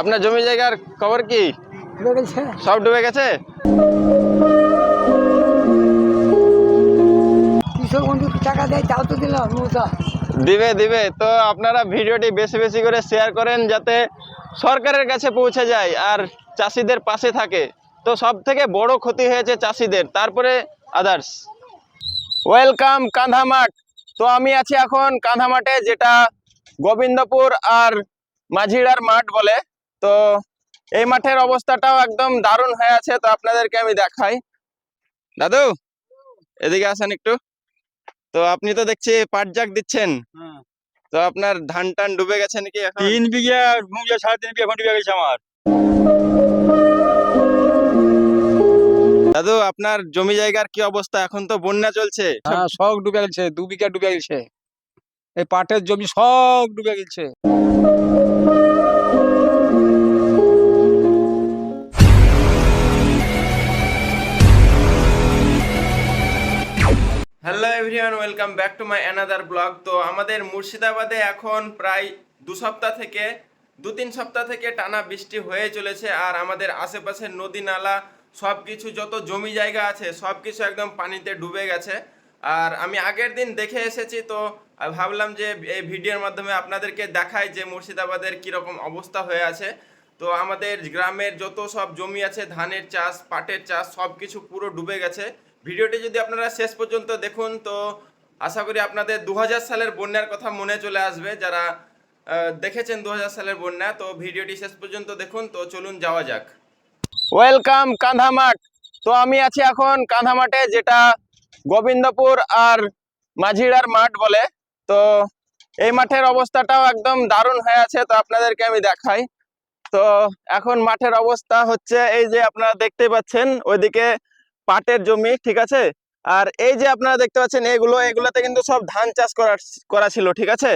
আপনার জমি জায়গার খবর কি? সব ডুবে গেছে? কৃষক বন্ধু টাকা দেয়? তাও তো দিলাম দিবে দিবে। তো আপনারা ভিডিওটি বেশি বেশি করে শেয়ার করেন যাতে সরকারের কাছে পৌঁছে যায় আর চাষিদের পাশে থাকে। তো সব থেকে বড় ক্ষতি হয়েছে চাষিদের তারপরে আদার্স ওয়েলকাম কাঁধামাট তো আমি আছি এখন কাঁধামাটে যেটা গোবিন্দপুর আর মাঝিড়ার মাঠ বলে। তো এই মাঠের অবস্থাটাও একদম দারুণ হয়ে আছে তো আপনাদেরকে আমি দেখাই। দাদু এদিকে আসেন একটু। তো আপনি তো দেখছি পাট জাগ দিচ্ছেন। তো আপনার ধান টান ডুবে গেছে নাকি তিন বিঘা সাড়ে তিন বিঘা এখন ডুবে গেছে আমার। দাদু আপনার জমি জায়গার কি অবস্থা? এখন তো বন্যা চলছে। হ্যাঁ সব ডুবে গেছে দু বিঘা ডুবে গেছে। এই পাটের জমি সব ডুবে গেছে। Hello everyone welcome back to my another blog তো আমাদের মুর্শিদাবাদে এখন প্রায় দু সপ্তাহ থেকে, দু তিন সপ্তাহ থেকে টানা বৃষ্টি হয়ে চলেছে আর আমাদের আশেপাশের নদী নালা সব কিছু যত জমি জায়গা আছে সব কিছু একদম পানিতে ডুবে গেছে। আর আমি আগের দিন দেখে এসেছি, তো ভাবলাম যে এই ভিডিওর মাধ্যমে আপনাদেরকে দেখাই যে মুর্শিদাবাদের কীরকম অবস্থা হয়ে আছে। তো আমাদের গ্রামের যত সব জমি আছে, ধানের চাষ, পাটের চাষ সব কিছু পুরো ডুবে গেছে। ভিডিওটি যদি আপনারা শেষ পর্যন্ত দেখুন, তো আশা করি আপনাদের দু হাজার সালের বন্যার কথা মনে চলে আসবে। যারা দেখেছেন দু হাজার সালের বন্যা, তো ভিডিওটি শেষ পর্যন্ত দেখুন, তো চলুন যাওয়া যাক। ওয়েলকাম কাঁধামাট তো আমি আছি এখন কাঁধামাটে যেটা গোবিন্দপুর আর মাঝিড়ার মাঠ বলে। তো এই মাঠের অবস্থাটাও একদম দারুণ হয়ে আছে, তো আপনাদেরকে আমি দেখাই। তো এখন মাঠের অবস্থা হচ্ছে, এই যে আপনারা দেখতে পাচ্ছেন, ওইদিকে পাটের জমি, ঠিক আছে? আর এই যে আপনারা দেখতে পাচ্ছেন, এগুলো, এগুলোতে কিন্তু সব ধান চাষ করা করা ছিল, ঠিক আছে?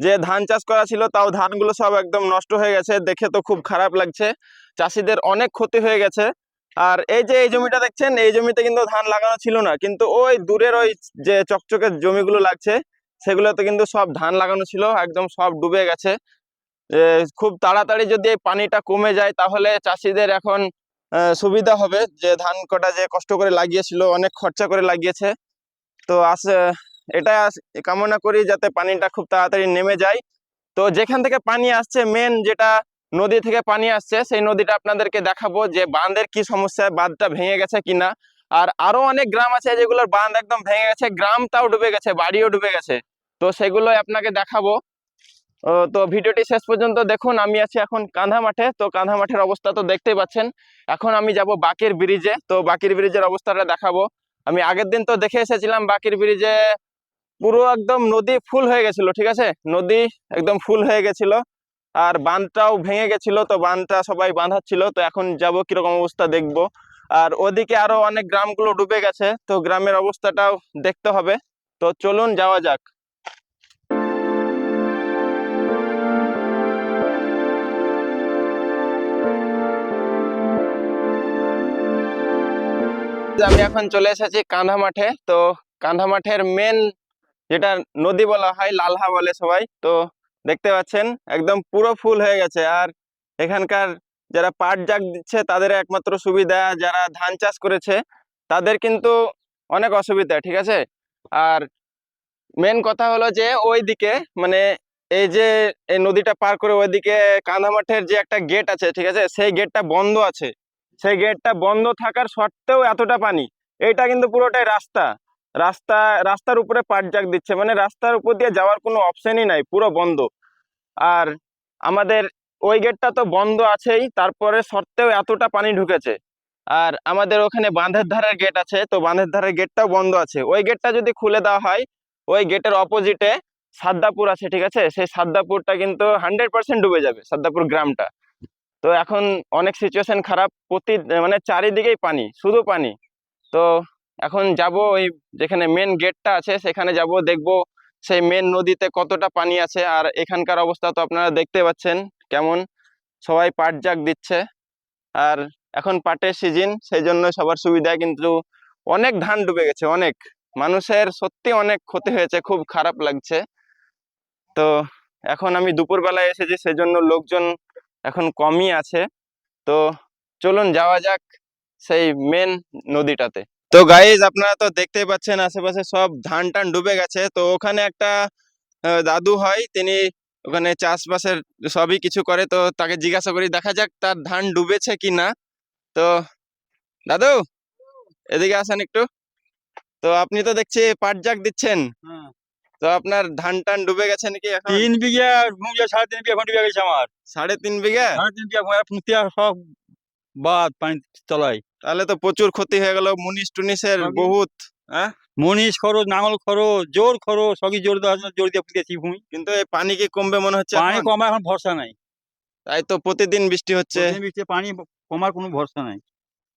যে ধান চাষ করা ছিল, তাও ধানগুলো সব একদম নষ্ট হয়ে গেছে, দেখে তো খুব খারাপ লাগছে। চাষিদের অনেক ক্ষতি হয়ে গেছে। আর এই যে এই জমিটা দেখছেন, এই জমিতে কিন্তু ধান লাগানো ছিল না, কিন্তু ওই দূরের ওই যে চকচকে জমিগুলো লাগছে, সেগুলোতে কিন্তু সব ধান লাগানো ছিল, একদম সব ডুবে গেছে। খুব তাড়াতাড়ি যদি এই পানিটা কমে যায়, তাহলে চাষিদের এখন সুবিধা হবে যে ধান কটা যে কষ্ট করে লাগিয়েছিল, অনেক খরচা করে লাগিয়েছে। তো আসে এটা কামনা করি যাতে পানিটা খুব তাড়াতাড়ি নেমে যায়। তো যেখান থেকে পানি আসছে মেন যেটা নদী থেকে পানি আসছে, সেই নদীটা আপনাদেরকে দেখাবো যে বাঁধের কি সমস্যা, বাঁধটা ভেঙে গেছে কিনা। আর আরও অনেক গ্রাম আছে যেগুলোর বাঁধ একদম ভেঙে গেছে, গ্রামটাও ডুবে গেছে, বাড়িও ডুবে গেছে। তো সেগুলোই আপনাকে দেখাবো। তো ভিডিওটি শেষ পর্যন্ত দেখুন, আমি আছি এখন কাঁধা মাঠে, তো কাঁধা মাঠের অবস্থা তো দেখতেই পাচ্ছেন। এখন আমি যাব বাকির ব্রিজে, তো বাকির ব্রিজের অবস্থাটা দেখাবো। আমি আগের দিন তো দেখে এসেছিলাম বাকির ব্রিজে পুরো একদম নদী ফুল হয়ে গেছিল, ঠিক আছে? নদী একদম ফুল হয়ে গেছিল, আর বাঁধটাও ভেঙে গেছিল, তো বাঁধটা সবাই বাঁধাচ্ছিল, তো এখন যাব কীরকম অবস্থা দেখব। আর ওদিকে আরও অনেক গ্রামগুলো ডুবে গেছে, তো গ্রামের অবস্থাটাও দেখতে হবে। তো চলুন যাওয়া যাক। আমি এখন চলে এসেছি কান্ধা মাঠে, তো কাঁধা মাঠের মেন যেটা নদী বলা হয়, লালহা বলে সবাই, তো দেখতে পাচ্ছেন একদম পুরো ফুল হয়ে গেছে। আর এখানকার যারা পাট জাগ দিচ্ছে, তাদের একমাত্র সুবিধা, যারা ধান চাষ করেছে, তাদের কিন্তু অনেক অসুবিধা, ঠিক আছে? আর মেন কথা হলো যে, ওই দিকে মানে এই যে, এই নদীটা পার করে ওইদিকে কাঁধামাঠের যে একটা গেট আছে, ঠিক আছে? সেই গেটটা বন্ধ আছে। সেই গেটটা বন্ধ থাকার সত্ত্বেও এতটা পানি। এইটা কিন্তু পুরোটাই রাস্তা। রাস্তা, রাস্তার উপরে পাট জাগ দিচ্ছে। মানে রাস্তার উপর দিয়ে যাওয়ার কোনো অপশনই নাই, পুরো বন্ধ। আর আমাদের ওই গেটটা তো বন্ধ আছেই, তারপরে সত্ত্বেও এতটা পানি ঢুকেছে। আর আমাদের ওখানে বাঁধের ধারের গেট আছে, তো বাঁধের ধারের গেটটাও বন্ধ আছে। ওই গেটটা যদি খুলে দেওয়া হয়, ওই গেটের অপোজিটে সাদ্দাপুর আছে, ঠিক আছে? সেই সাদ্দাপুরটা কিন্তু হান্ড্রেড পার্সেন্ট ডুবে যাবে, সাদ্দাপুর গ্রামটা। তো এখন অনেক সিচুয়েশন খারাপ। প্রতি মানে চারিদিকেই পানি, শুধু পানি। তো এখন যাব ওই যেখানে মেন গেটটা আছে, সেখানে যাব, দেখব সেই মেন নদীতে কতটা পানি আছে। আর এখানকার অবস্থা তো আপনারা দেখতে পাচ্ছেন কেমন। সবাই পাট জাগ দিচ্ছে। আর এখন পাটের সিজন সেই জন্য সবার সুবিধা কিন্তু অনেক ধান ডুবে গেছে, অনেক। মানুষের সত্যি অনেক ক্ষতি হয়েছে, খুব খারাপ লাগছে। তো এখন আমি দুপুরবেলায় এসেছি, সেজন্য লোকজন এখন কমই আছে। তো চলুন যাওয়া যাক সেই মেন নদীটাতে। তো গাইজ আপনারা তো দেখতেই পাচ্ছেন আশেপাশে সব ধান টান ডুবে গেছে। তো ওখানে একটা দাদু হয় তিনি ওখানে চাষবাসের সবই কিছু করে। তো তাকে জিজ্ঞাসা করি দেখা যাক তার ধান ডুবেছে কি না তো দাদু এদিকে আসেন একটু। তো আপনি তো দেখছি পাট জাগ দিচ্ছেন। তো আপনার ধান টান ডুবে গেছে নাকি এখন? তিন বিঘা ভূমিকা সাড়ে তিন বিঘা ডুবে গেছে আমার। সাড়ে তিন বিঘা? সাড়ে তিন বিঘা পুঁতিয়া সব বাদ পানি তলায়। তাহলে তো প্রচুর ক্ষতি হয়ে গেল। মুনিশ টুনিশের বহুত হ্যাঁ? মনীষ খরচ নাঙল খরচ জোর খরচ সবই জোর জোর দিয়ে পুঁতেছি ভূমি কিন্তু এই পানি কি কমবে মনে হচ্ছে পানি? কমার এখন ভরসা নাই। তাই তো প্রতিদিন বৃষ্টি হচ্ছে। বৃষ্টিতে পানি কমার কোনো ভরসা নাই।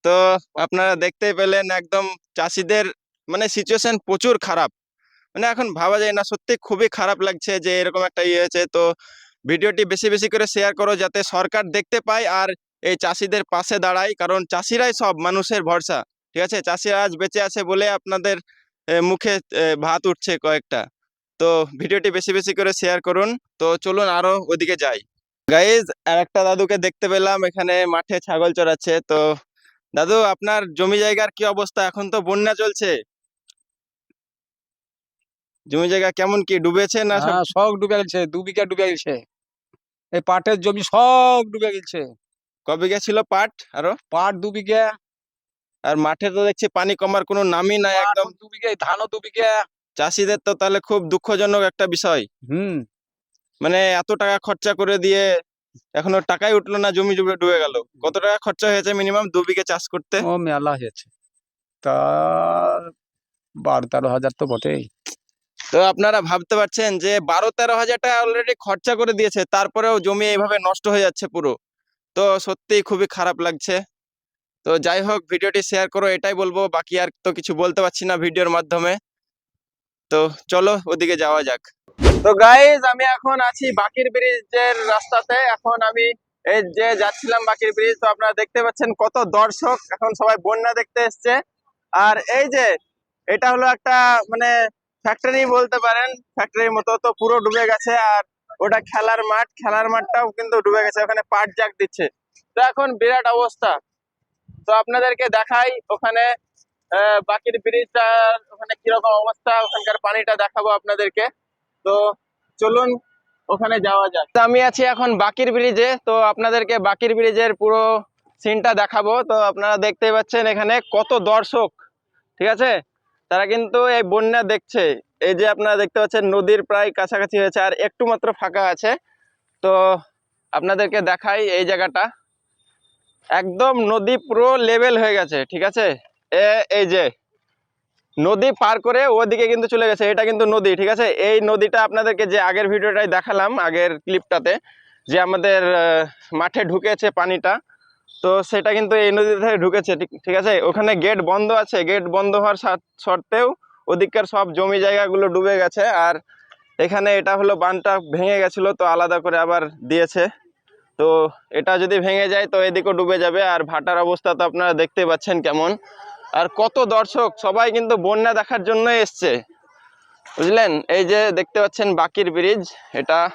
তো আপনারা দেখতেই পেলেন একদম চাষিদের মানে সিচুয়েশন প্রচুর খারাপ। মানে এখন ভাবা যায় না। সত্যি খুবই খারাপ লাগছে যে এরকম একটা ইয়ে হয়েছে। তো ভিডিওটি বেশি বেশি করে শেয়ার করো যাতে সরকার দেখতে পায় আর এই চাষিদের পাশে দাঁড়ায়। কারণ চাষিরাই সব, মানুষের ভরসা। ঠিক আছে? চাষিরা আজ বেঁচে আছে বলে আপনাদের মুখে ভাত উঠছে কয়েকটা। তো ভিডিওটি বেশি বেশি করে শেয়ার করুন। তো চলুন আরও ওদিকে যাই। গাইজ আর একটা দাদুকে দেখতে পেলাম। এখানে মাঠে ছাগল চড়াচ্ছে। তো দাদু, আপনার জমি জায়গার কি অবস্থা? এখন তো বন্যা চলছে। জমি জায়গা কেমন কি? ডুবেছে না সব হ্যাঁ সব ডুবে গেছে দু বিঘা ডুবে গেছে। এই পাটের জমি সব ডুবে গেছে। ক বিঘা ছিল পাট আরও? পাট দু বিঘা। আর মাঠে তো দেখছি পানি কমার কোনো নামই নাই একদম। দু বিঘা ধানও দু বিঘা। চাষিদের তো তাহলে খুব দুঃখজনক একটা বিষয়। হুম। মানে এত টাকা খরচা করে দিয়ে এখনও টাকাই উঠল না জমি ডুবে ডুবে গেল। কত টাকা খরচা হয়েছে মিনিমাম দু বিঘে চাষ করতে? ও মেলা হয়েছে। তা বারো তেরো হাজার তো বটেই। তো আপনারা ভাবতে পারছেন যে বারো তেরো হাজার টাকা অলরেডি খরচা করে দিয়েছে, তারপরেও জমি এইভাবে নষ্ট হয়ে যাচ্ছে পুরো। তো সত্যি খুবই খারাপ লাগছে। তো যাই হোক, ভিডিওটি শেয়ার করো, এটাই বলব, বাকি আর তো কিছু বলতে পারছি না ভিডিওর মাধ্যমে। তো চলো, ওদিকে যাওয়া যাক। তো গাইজ আমি এখন আছি বাকির ব্রিজের রাস্তাতে। এখন আমি এই যে যাচ্ছিলাম বাকির ব্রিজ তো আপনারা দেখতে পাচ্ছেন কত দর্শক। এখন সবাই বন্যা দেখতে এসছে। আর এই যে, এটা হলো একটা মানে ফ্যাক্টরি বলতে পারেন ফ্যাক্টরির মতো তো পুরো ডুবে গেছে আর ওটা খেলার মাঠ, খেলার মাঠটাও কিন্তু ডুবে গেছে, ওখানে পাট জাগ দিচ্ছে। তো এখন বিরাট অবস্থা। তো আপনাদেরকে দেখাই ওখানে বাকির ব্রিজটা, ওখানে কীরকম অবস্থা, ওখানকার পানিটা দেখাবো আপনাদেরকে। তো চলুন ওখানে যাওয়া যাক। তো আমি আছি এখন বাকির ব্রিজে, তো আপনাদেরকে বাকির ব্রিজের পুরো সিনটা দেখাবো। তো আপনারা দেখতেই পাচ্ছেন এখানে কত দর্শক, ঠিক আছে? তারা কিন্তু এই বন্যা দেখছে। এই যে আপনারা দেখতে পাচ্ছেন, নদীর প্রায় কাছাকাছি হয়েছে আর একটু মাত্র ফাঁকা আছে। তো আপনাদেরকে দেখাই এই জায়গাটা। একদম নদী পুরো লেভেল হয়ে গেছে, ঠিক আছে? এ, এই যে, নদী পার করে ওদিকে কিন্তু চলে গেছে, এটা কিন্তু নদী, ঠিক আছে? এই নদীটা আপনাদেরকে যে আগের ভিডিওটাই দেখালাম, আগের ক্লিপটাতে যে আমাদের মাঠে ঢুকেছে পানিটা তো সেটা কিন্তু এই নদী থেকে ঢুকেছে, ঠিক- আছে? ওখানে গেট বন্ধ আছে গেট বন্ধ হওয়ার সত্ত্বেও ওদিককার সব জমি জায়গাগুলো ডুবে গেছে আর এখানে এটা হলো বানটা ভেঙে গেছিল, তো আলাদা করে আবার দিয়েছে। তো এটা যদি ভেঙে যায় তো এদিকেও ডুবে যাবে আর ভাটার অবস্থা তো আপনারা দেখতে পাচ্ছেন কেমন। আর কত দর্শক, সবাই কিন্তু বন্যা দেখার জন্য এসছে। বুঝলেন? এই যে দেখতে পাচ্ছেন বাকির ব্রিজ, এটা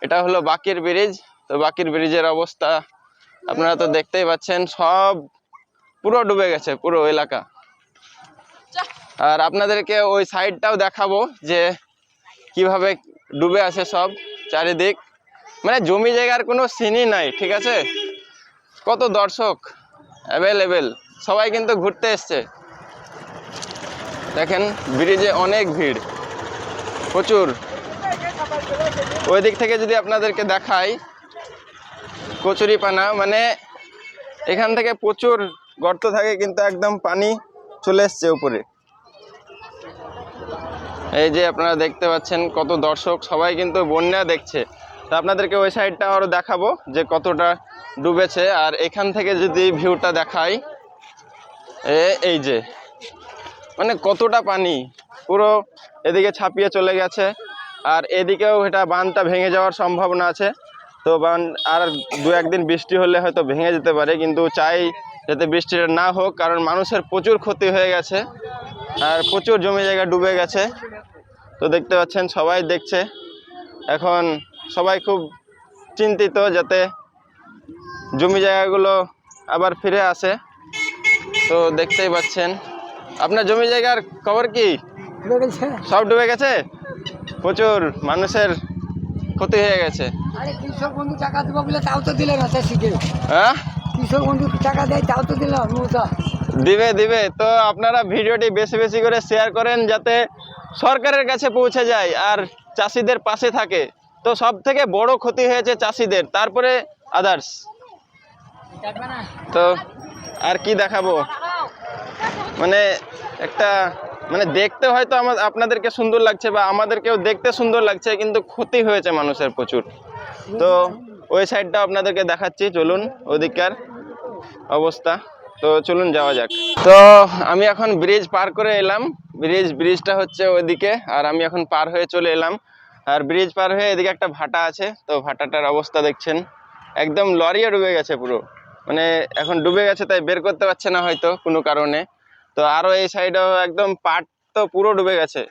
এটা হলো বাকির ব্রিজ। তো বাকির ব্রিজের অবস্থা আপনারা তো দেখতেই পাচ্ছেন, সব পুরো ডুবে গেছে, পুরো এলাকা। আর আপনাদেরকে ওই সাইডটাও দেখাবো যে কীভাবে ডুবে আছে সব চারিদিক। মানে জমি জায়গার কোনো সিনই নাই, ঠিক আছে? কত দর্শক অ্যাভেলেবেল, সবাই কিন্তু ঘুরতে এসছে। দেখেন, ব্রিজে অনেক ভিড়, প্রচুর। ওই দিক থেকে যদি আপনাদেরকে দেখাই কচুরিপানা মানে এখান থেকে প্রচুর গর্ত থাকে, কিন্তু একদম পানি চলে এসছে উপরে। এই যে আপনারা দেখতে পাচ্ছেন কত দর্শক, সবাই কিন্তু বন্যা দেখছে। তো আপনাদেরকে ওই সাইডটা আরও দেখাবো যে কতটা ডুবেছে, আর এখান থেকে যদি ভিউটা দেখাই এই যে মানে কতটা পানি, পুরো এদিকে ছাপিয়ে চলে গেছে। আর এদিকেও এটা বাঁধটা ভেঙে যাওয়ার সম্ভাবনা আছে। তো বান আর দু একদিন বৃষ্টি হলে হয়তো ভেঙে যেতে পারে কিন্তু চাই যাতে বৃষ্টিটা না হোক কারণ মানুষের প্রচুর ক্ষতি হয়ে গেছে আর প্রচুর জমি জায়গা ডুবে গেছে। তো দেখতে পাচ্ছেন সবাই দেখছে। এখন সবাই খুব চিন্তিত যাতে জমি জায়গাগুলো আবার ফিরে আসে। তো দেখতেই পাচ্ছেন আপনার জমি জায়গার খবর কি? সব ডুবে গেছে? প্রচুর মানুষের ক্ষতি হয়ে গেছে। আরে কৃষক বন্ধু টাকা দেবো বলে তাও তো দিলে না চাষিকে হ্যাঁ? কৃষক বন্ধু টাকা দেয় তাও তো দিল দিবে দিবে। তো আপনারা ভিডিওটি বেশি বেশি করে শেয়ার করেন যাতে সরকারের কাছে পৌঁছে যায় আর চাষিদের পাশে থাকে। তো সব থেকে বড় ক্ষতি হয়েছে চাষিদের তারপরে আদার্স তো আর কি দেখাবো? মানে একটা মানে দেখতে হয়তো আমার, আপনাদেরকে সুন্দর লাগছে বা আমাদেরকেও দেখতে সুন্দর লাগছে, কিন্তু ক্ষতি হয়েছে মানুষের প্রচুর। তো ওই সাইডটা আপনাদেরকে দেখাচ্ছি, চলুন ওদিককার অবস্থা। তো চলুন যাওয়া যাক। তো আমি এখন ব্রিজ পার করে এলাম। ব্রিজ, ব্রিজটা হচ্ছে ওইদিকে, আর আমি এখন পার হয়ে চলে এলাম। আর ব্রিজ পার হয়ে এদিকে একটা ভাটা আছে, তো ভাটাটার অবস্থা দেখছেন। একদম লরিয়ে ডুবে গেছে পুরো। মানে এখন ডুবে গেছে, তাই বের করতে পারছে না হয়তো কোনো কারণে। তো আরও এই সাইডেও একদম পাট তো পুরো ডুবে গেছে।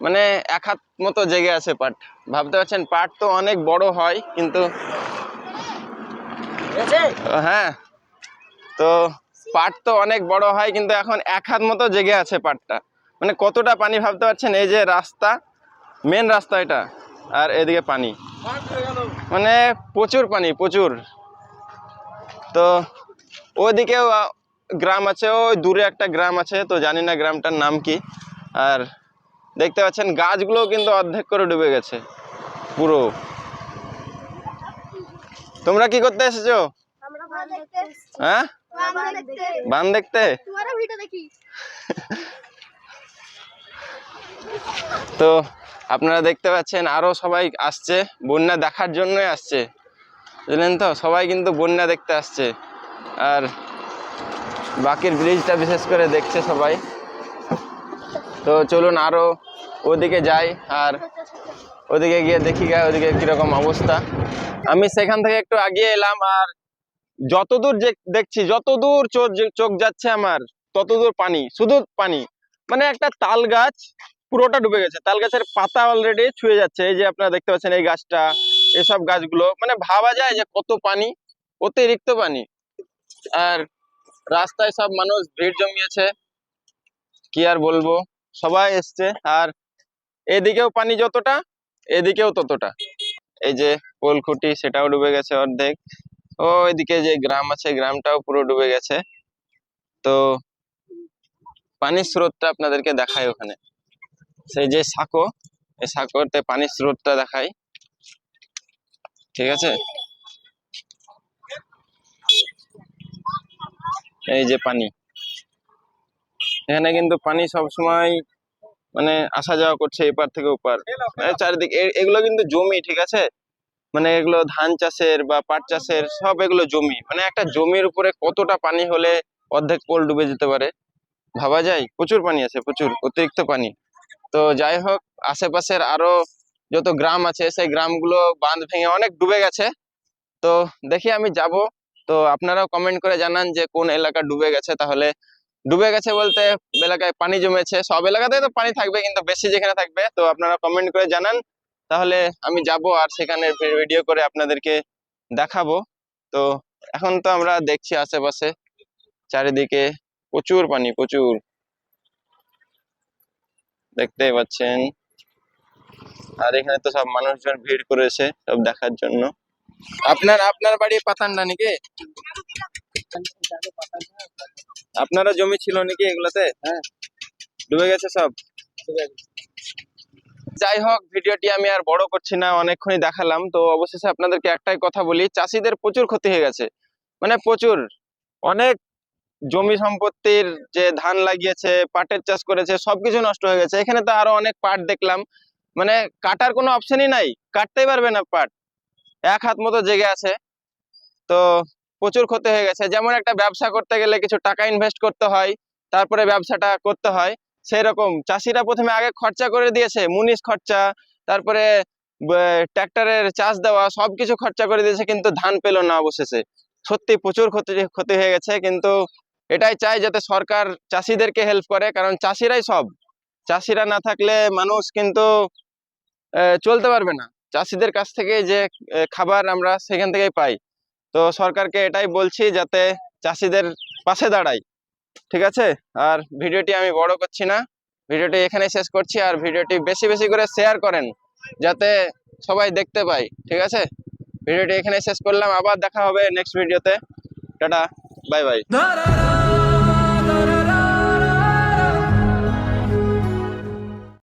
মানে এক হাত মতো জেগে আছে পাট। ভাবতে পারছেন পাট তো অনেক বড় হয় কিন্তু হ্যাঁ তো পাট তো অনেক বড় হয় কিন্তু এখন এক হাত মতো জেগে আছে পাটটা। মানে কতটা পানি ভাবতে পারছেন? এই যে রাস্তা মেন রাস্তা এটা আর এদিকে পানি। মানে প্রচুর পানি প্রচুর। তো ওইদিকেও আহ, গ্রাম আছে ওই দূরে একটা গ্রাম আছে তো জানি না গ্রামটার নাম কি। আর দেখতে পাচ্ছেন গাছগুলো কিন্তু অর্ধেক করে ডুবে গেছে পুরো। তোমরা কি করতে এসেছ। হ্যাঁ? বান দেখতে। তো আপনারা দেখতে পাচ্ছেন আরও সবাই আসছে বন্যা দেখার জন্যই আসছে। বুঝলেন তো? সবাই কিন্তু বন্যা দেখতে আসছে। আর বাকির ব্রিজটা বিশেষ করে দেখছে সবাই। তো চলুন আরও ওদিকে যাই আর ওদিকে গিয়ে দেখি গা, ওদিকে কীরকম অবস্থা। আমি সেখান থেকে একটু আগিয়ে এলাম আর যতদূর যে- দেখছি, যতদূর চোখ চোখ যাচ্ছে আমার, ততদূর পানি, শুধু পানি। মানে একটা তাল গাছ পুরোটা ডুবে গেছে। তাল গাছের পাতা অলরেডি ছুঁয়ে যাচ্ছে। এই যে আপনারা দেখতে পাচ্ছেন এই গাছটা, এসব গাছগুলো। মানে ভাবা যায় যে কত পানি, অতিরিক্ত পানি। আর রাস্তায় সব মানুষ ভিড় জমিয়েছে। কি আর বলব? সবাই এসছে আর এদিকেও পানি যতটা, এদিকেও ততটা। এই যে পোল পোলখুটি সেটাও ডুবে গেছে অর্ধেক। ও, এদিকে যে গ্রাম আছে, গ্রামটাও পুরো ডুবে গেছে। তো পানির স্রোতটা আপনাদেরকে দেখায় ওখানে। সেই যে সাঁকো, এই সাঁকোতে পানির স্রোতটা দেখাই। ঠিক আছে? এই যে পানি। এখানে কিন্তু পানি সব সময় মানে আসা যাওয়া করছে এপার থেকে ওপার। মানে চারিদিকে এগুলো কিন্তু জমি, ঠিক আছে? মানে এগুলো ধান চাষের বা পাট চাষের সব এগুলো জমি। মানে একটা জমির উপরে কতটা পানি হলে অর্ধেক পোল ডুবে যেতে পারে? ভাবা যায়? প্রচুর পানি আছে, প্রচুর, অতিরিক্ত পানি। তো যাই হোক, আশেপাশের আরও যত গ্রাম আছে, সেই গ্রামগুলো বাঁধ ভেঙে অনেক ডুবে গেছে। তো দেখি আমি যাব। তো আপনারাও কমেন্ট করে জানান যে কোন এলাকা ডুবে গেছে, তাহলে ডুবে গেছে বলতে এলাকায় পানি জমেছে, সব এলাকাতে তো পানি থাকবে কিন্তু বেশি যেখানে থাকবে, তো আপনারা কমেন্ট করে জানান, তাহলে আমি যাব আর সেখানে ভিডিও করে আপনাদেরকে দেখাবো। তো এখন তো আমরা দেখছি আশেপাশে চারিদিকে প্রচুর পানি, প্রচুর। দেখতেই পাচ্ছেন। আর এখানে তো সব মানুষজন ভিড় করেছে সব দেখার জন্য। আপনার আপনার বাড়ি পাতানটা নাকি? আপনারা জমি ছিল নাকি এগুলোতে? হ্যাঁ। ডুবে গেছে সব? যাই হোক ভিডিওটি আমি আর বড় করছি না অনেকক্ষণই দেখালাম। তো অবশেষে আপনাদেরকে একটাই কথা বলি চাষিদের প্রচুর ক্ষতি হয়ে গেছে। মানে প্রচুর। অনেক জমি সম্পত্তির যে ধান লাগিয়েছে পাটের চাষ করেছে সবকিছু নষ্ট হয়ে গেছে। এখানে তো আরও অনেক পাট দেখলাম। মানে কাটার কোনো অপশনই নাই। কাটতেই পারবে না পাট। এক হাত মতো জেগে আছে। তো প্রচুর ক্ষতি হয়ে গেছে। যেমন একটা ব্যবসা করতে গেলে কিছু টাকা ইনভেস্ট করতে হয়, তারপরে ব্যবসাটা করতে হয় সেই রকম চাষিরা প্রথমে আগে খরচা করে দিয়েছে, মুনিশ খরচা, তারপরে ট্র্যাক্টরের চাষ দেওয়া সব কিছু খরচা করে দিয়েছে, কিন্তু ধান পেল না অবশেষে। সত্যি প্রচুর ক্ষতি ক্ষতি হয়ে গেছে, কিন্তু এটাই চাই যাতে সরকার চাষিদেরকে হেল্প করে, কারণ চাষিরাই সব। চাষিরা না থাকলে মানুষ কিন্তু চলতে পারবে না। চাষিদের কাছ থেকে যে খাবার আমরা সেখান থেকেই পাই। তো সরকারকে এটাই বলছি যাতে চাষিদের পাশে দাঁড়ায়, ঠিক আছে? আর ভিডিওটি আমি বড় করছি না। ভিডিওটি এখানে শেষ করছি। আর ভিডিওটি বেশি বেশি করে শেয়ার করেন, যাতে সবাই দেখতে পায়, ঠিক আছে? ভিডিওটি এখানে শেষ করলাম। আবার দেখা হবে নেক্সট ভিডিওতে। Tata, bye bye.